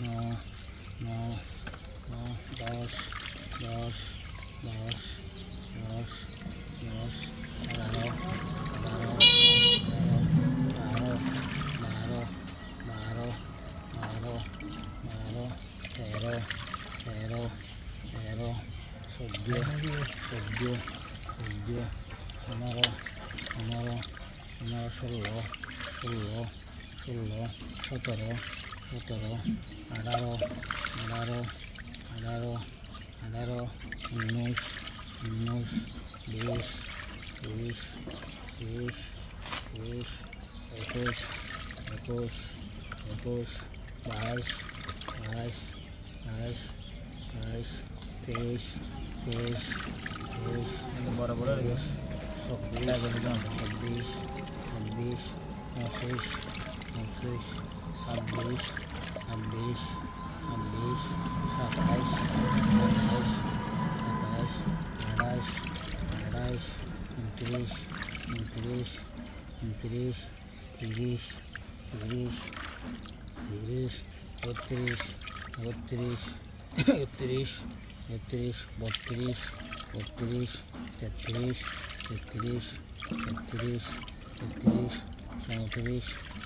no, no, no, dos, dos, dos, dos, dos, parado, parado, parado, parado, parado, parado, parado, cero, cero, cero, subió, subió, subió, número, número, número, subió, subió, subió, sotero, સત્તરો અઢારો અઢારો અઢારો અઢારો ઓગણીસ ઓગણીસ વીસ વીસ વીસ વીસ Akos Akos Akos બાવીસ બાવીસ બાવીસ બાવીસ ત્રેવીસ ત્રેવીસ ત્રેવીસ બરાબર ત્રેવીસ છব্বিশ છব্বিশ છব্বিশ পঁচিশ পঁচিশ ছাব্বিশ ছাব্বিশ ছাব্বিশ সাতাইশ সাতাইশ সাতাইশ আঠাইশ আঠাইশ উনত্রিশ উনত্রিশ উনত্রিশ তিরিশ তিরিশ তিরিশ একত্রিশ একত্রিশ একত্রিশ একত্রিশ বত্রিশ বত্রিশ তেত্রিশ তেত্রিশ তেত্রিশ তেত্রিশ চৌত্রিশ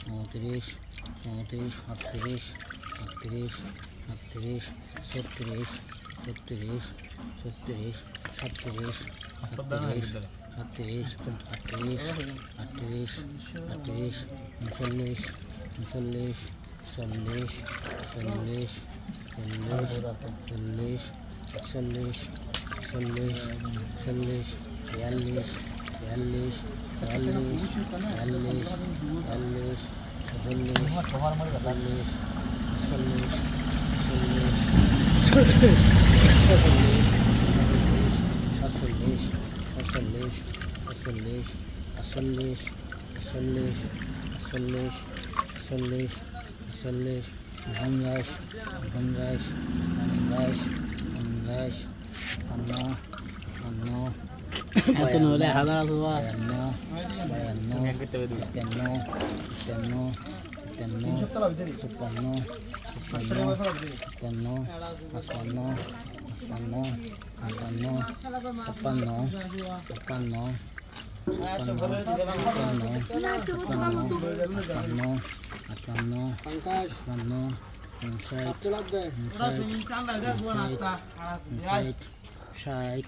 চৌত্রিশ চৌত্রিশ আটত্রিশ আটত্রিশ আটত্রিশ ছত্রিশ ছত্রিশ ছত্রিশ সাতত্রিশ আটত্রিশ আটত্রিশ আটত্রিশ আটত্রিশ আটত্রিশ উনচল্লিশ উনচল্লিশ চল্লিশ চল্লিশ চল্লিশ চল্লিশ একচল্লিশ চল্লিশ চল্লিশ বিয়াল্লিশ বিয়াল্লিশ চুয়াল্লিশ বিয়াল্লিশ চুয়াল্লিশ Allah Allah এত নহ'লে হাজাৰ আছো বায়ান্ন বায়ান্ন তেন্ন তেন্ন তেন্ন চুপান্ন চুপান্ন তেন্ন পঁচপন্ন পঁচপন্ন সাতান্ন ছাপ্পান্ন ছাপ্পান্ন ছাপ্পান্ন ছাপ্পান্ন আটান্ন আটান্ন আটান্ন ঊনষাট ঊনষাট ষাট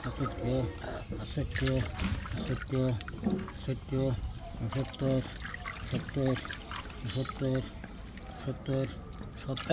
আটষট্টি আটষট্টি আটষট্টি আটষট্টি সত্তর সত্তর সত্তর সত্তর সত্তর